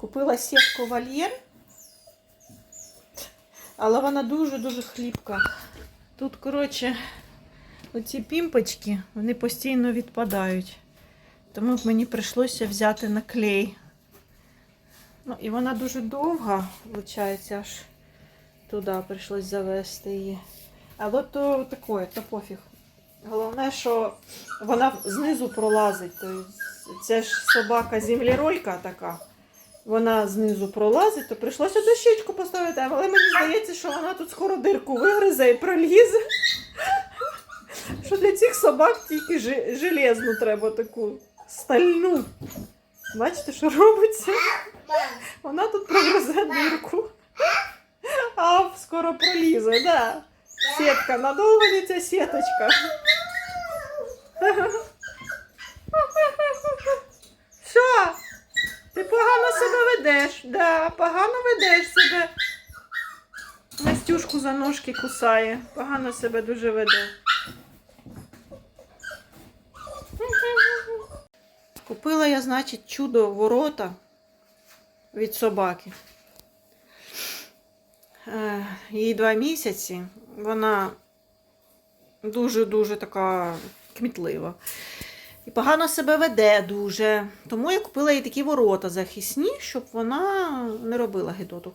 Купила сітку вольєр, але вона дуже-дуже хліпка. Тут, коротше, оці пімпочки, вони постійно відпадають. Тому мені прийшлося взяти на клей. Ну, і вона дуже довга, виходить, аж туди прийшлось завести її. Але то таке, то пофіг. Головне, що вона знизу пролазить. Це ж собака землеройка така. Вона знизу пролазить, то прийшлося дощечку поставити, але мені здається, що вона тут скоро дирку вигризе і пролізе. Що для цих собак тільки железну треба таку стальну. Бачите, що робиться? Вона тут прогризе дирку. А скоро пролізе, да. Сітка, надовго ця сіточка? Що? Ти погано себе ведеш, да, погано ведеш себе. Настюшку за ножки кусає. Погано себе дуже веде. Купила я, значить, чудо ворота від собаки. Е, Їй два місяці. Вона дуже-дуже така кмітлива. І погано себе веде дуже. Тому я купила їй такі ворота захисні, щоб вона не робила гидоту.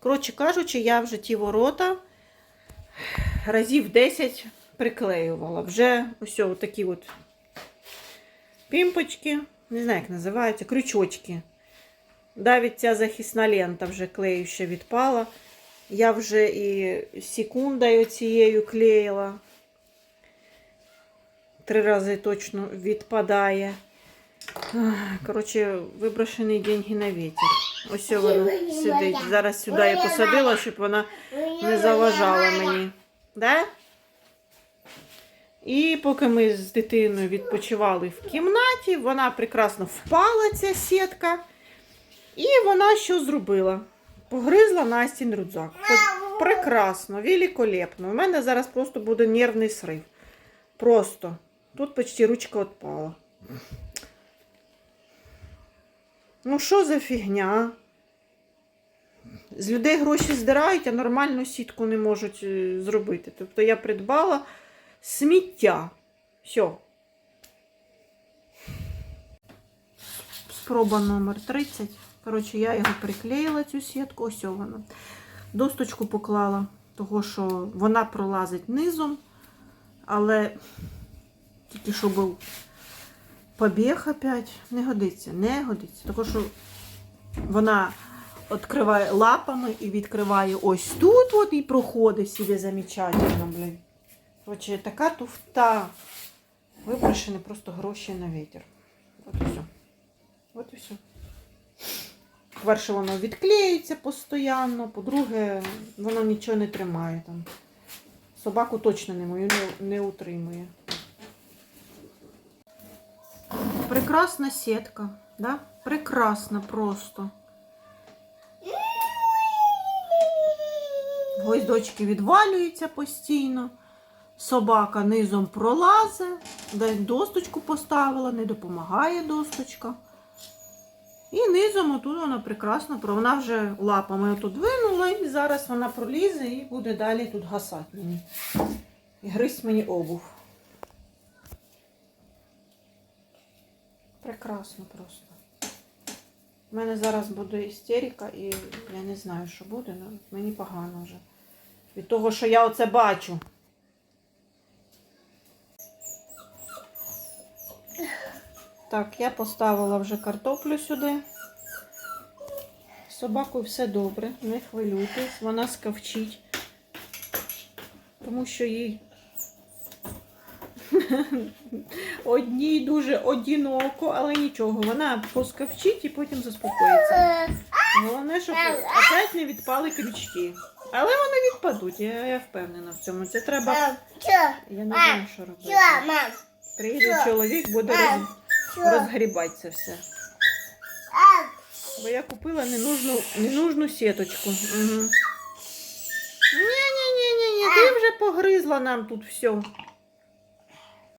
Коротше кажучи, я вже ті ворота разів 10 приклеювала. Вже ось такі от пімпочки, не знаю, як називаються, крючочки. Навіть ця захисна лента вже клеюща відпала. Я вже і секундою цією клеїла. Три рази точно відпадає. Коротше, виброшені деньги на вітер. Ось вона сидить. Зараз сюди я посадила, щоб вона не заважала мені. Да? І поки ми з дитиною відпочивали в кімнаті, вона прекрасно впала, ця сітка. І вона що зробила? Погризла Настін рюкзак. Прекрасно, великолепно. У мене зараз просто буде нервний срив. Просто. Тут почти ручка відпала. Ну, що за фігня? З людей гроші здирають, а нормальну сітку не можуть е, зробити. Тобто я придбала сміття. Все. Спроба номер 30. Коротше, я його приклеїла, цю сітку. Ось вона. Досточку поклала, того що вона пролазить низом, але тільки що був побіг опять. Не годиться, не годиться. Того що вона відкриває лапами і відкриває ось тут от і проходить собі замечательно, блін. Коротше, така туфта. Виброшені просто гроші на вітер. От і все. От і все. Перше, воно відклеюється постійно, по-друге, воно нічого не тримає там. Собаку точно не мою не, не утримує. Прекрасна сітка, да? Прекрасна просто. Гвоздочки відвалюються постійно. Собака низом пролазить, десь досточку поставила, не допомагає досточка. І низом отут вона прекрасно, вона вже лапами отут винула, і зараз вона пролізе і буде далі тут гасати мені. І гризть мені обув. Прекрасно просто. У мене зараз буде істерика, і я не знаю, що буде, але мені погано вже. Від того, що я оце бачу. Так, я поставила вже картоплю сюди. З собакою все добре, не хвилюйтесь, вона скавчить, тому що їй одній дуже одиноко, але нічого, вона поскавчить і потім заспокоїться. Головне, щоб опять не відпали крючки. Але вони відпадуть, я, я впевнена в цьому. Це треба. Я не знаю, що робити. мам? Приїде чоловік, буде роз... розгрібати це все. Бо я купила ненужну, ненужну сіточку. Угу. Ні-ні-ні-ні, ти вже погризла нам тут все.